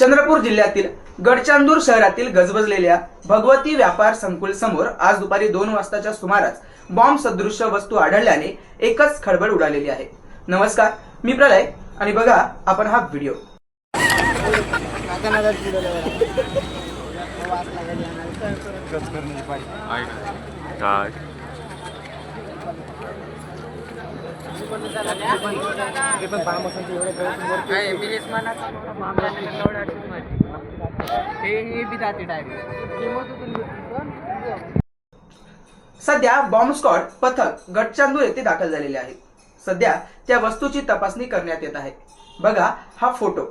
चंद्रपूर जिल्ह्यातील गडचांदूर शहरातील गजबजलेल्या भगवती व्यापार संकुल समोर आज दुपारी दोन वाजताच्या सुमारास बॉम्ब सदृश्य वस्तू आढळल्याने एकच खळबळ उडालेली आहे. नमस्कार मी प्रलय आणि बघा आपण हा व्हिडिओ. काय? सध्या बॉम्ब स्क्वॉड पथक गटचांदूर येथे दाखल झालेले आहे. सध्या त्या वस्तूची तपासणी करण्यात येत आहे. बघा हा फोटो.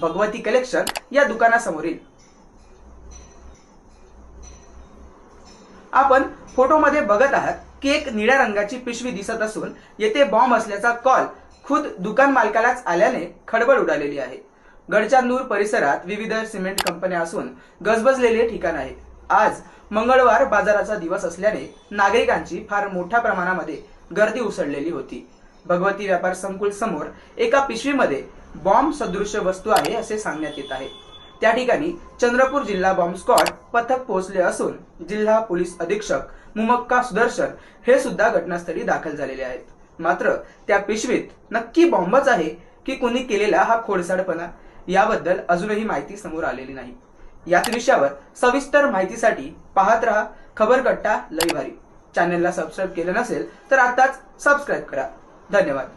भगवती कलेक्शन या दुकानासमोरील आपण फोटोमध्ये बघत आहात केक निळ्या रंगाची पिशवी दिसत असून येथे बॉम्ब असल्याचा कॉल खुद दुकान मालकालाच आल्याने खडबड उडालेली आहे. गडचांदूर परिसरात विविध सिमेंट कंपन्या असून गजबजलेले ठिकाण आहे आज मंगळवार बाजाराचा दिवस असल्याने नागरिकांची फार मोठ्या प्रमाणामध्ये गर्दी उसळलेली होती. भगवती व्यापार संकुल समोर एका पिशवीमध्ये बॉम्ब सदृश्य वस्तू आहे असे सांगण्यात येत आहे. त्या ठिकाणी चंद्रपूर जिल्हा बॉम्ब स्क्वॉड पथक पोहोचले असून जिल्हा पोलीस अधीक्षक मुमक्का सुदर्शन हे सुद्धा घटनास्थळी दाखल झालेले आहेत. मात्र त्या पिशवीत नक्की बॉम्बच आहे की कुणी केलेला हा खोडसाडपणा? याबद्दल अजूनही माहिती समोर आलेली नाही. याच विषयावर सविस्तर माहितीसाठी पाहत रहा खबरकट्टा लई भारी. चॅनलला सबस्क्राईब केलं नसेल तर आताच सबस्क्राईब करा. धन्यवाद.